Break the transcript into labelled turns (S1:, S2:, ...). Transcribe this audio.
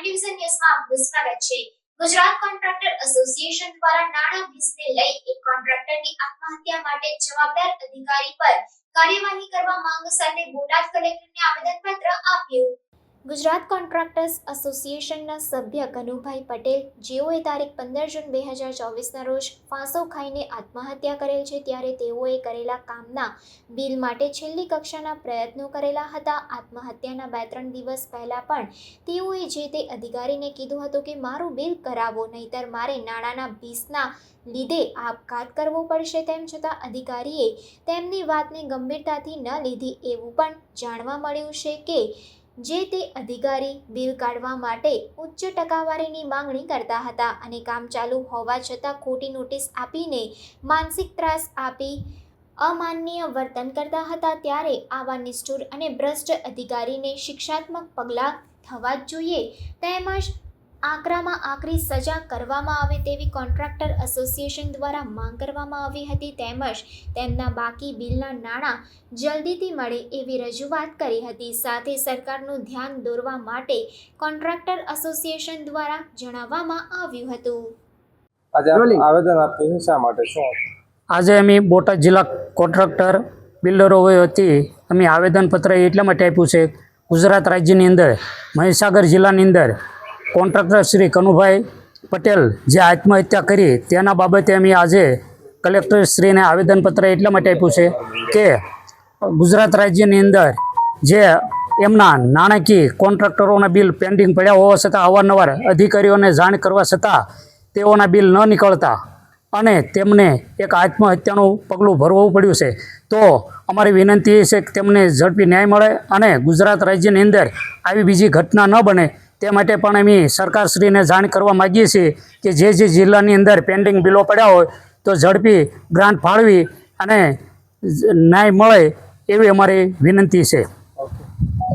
S1: Division ન્યૂઝમાં આપનું છે. ગુજરાત કોન્ટ્રાક્ટર એસોસિએશન દ્વારા નાણાં ભીસને લઈ એક કોન્ટ્રાક્ટરની આત્મહત્યા માટે જવાબદાર અધિકારી પર કાર્યવાહી કરવા માંગ સાથે બોટાદ કલેક્ટરને આવેદનપત્ર આપ્યું. ગુજરાત કોન્ટ્રાક્ટર્સ એસોસિએશનના સભ્ય કનુભાઈ પટેલ, જેઓએ તારીખ પંદર જૂન બે હજાર ચોવીસના રોજ ફાંસો ખાઈને આત્મહત્યા કરેલ છે, ત્યારે તેઓએ કરેલા કામના બિલ માટે છેલ્લી કક્ષાના પ્રયત્નો કરેલા હતા. આત્મહત્યાના બે ત્રણ દિવસ પહેલાં પણ તેઓએ જે તે અધિકારીને કીધું હતું કે, મારું બિલ કરાવો, નહીતર મારે નાણાંના ભીસના લીધે આપઘાત કરવો પડશે, તેમ છતાં અધિકારીએ તેમની વાતને ગંભીરતાથી ન લીધી. એવું પણ જાણવા મળ્યું છે કે જે તે અધિકારી બિલ કાઢવા માટે ઉચ્ચ ટકાવારીની માંગણી કરતા હતા અને કામ ચાલુ હોવા છતાં ખોટી નોટિસ આપીને માનસિક ત્રાસ આપી અમાનનીય વર્તન કરતા હતા ત્યારે આવા નિષ્ઠુર અને ભ્રષ્ટ અધિકારીને શિક્ષાત્મક પગલાં થવા જ જોઈએ તેમજ આકરામાં આકરી સજા કરવામાં આવે તેવી કોન્ટ્રાક્ટર એસોસિએશન દ્વારા માંગ કરવામાં આવી હતી તેમજ તેમના બાકી બિલના નાણાં જલ્દીથી મળે એવી રજૂઆત કરી હતી. સાથે સરકારનું ધ્યાન દોરવા માટે કોન્ટ્રાક્ટર એસોસિએશન દ્વારા જણાવવામાં આવ્યું હતું.
S2: આજે આવેદન આપ્યું શા માટે? શું?
S3: આજે અમે બોટાદ જિલ્લા કોન્ટ્રાક્ટર બિલ્ડરો વતી અમે આવેદનપત્ર એટલા માટે આપ્યું છે. ગુજરાત રાજ્યની અંદર મહીસાગર જિલ્લાની અંદર કોન્ટ્રાક્ટર શ્રી કનુભાઈ પટેલ જે આત્મહત્યા કરી, તેના બાબતે અમે આજે કલેક્ટરશ્રીને આવેદનપત્ર એટલા માટે આપ્યું છે કે ગુજરાત રાજ્યની અંદર જે એમના નાણાકીય કોન્ટ્રાક્ટરોના બિલ પેન્ડિંગ પડ્યા હોવા છતાં અવારનવાર અધિકારીઓને જાણ કરવા છતાં તેઓના બિલ ન નીકળતા અને તેમને એક આત્મહત્યાનું પગલું ભરવું પડ્યું છે. તો અમારી વિનંતી એ છે કે તેમને ઝડપી ન્યાય મળે અને ગુજરાત રાજ્યની અંદર આવી બીજી ઘટના ન બને તે માટે પણ અમે સરકારશ્રીને જાણ કરવા માગીએ છીએ કે જે જે જિલ્લાની અંદર પેન્ડિંગ બિલો પડ્યા હોય તો ઝડપી ગ્રાન્ટ ફાળવી અને ન્યાય મળે એવી અમારી વિનંતી છે.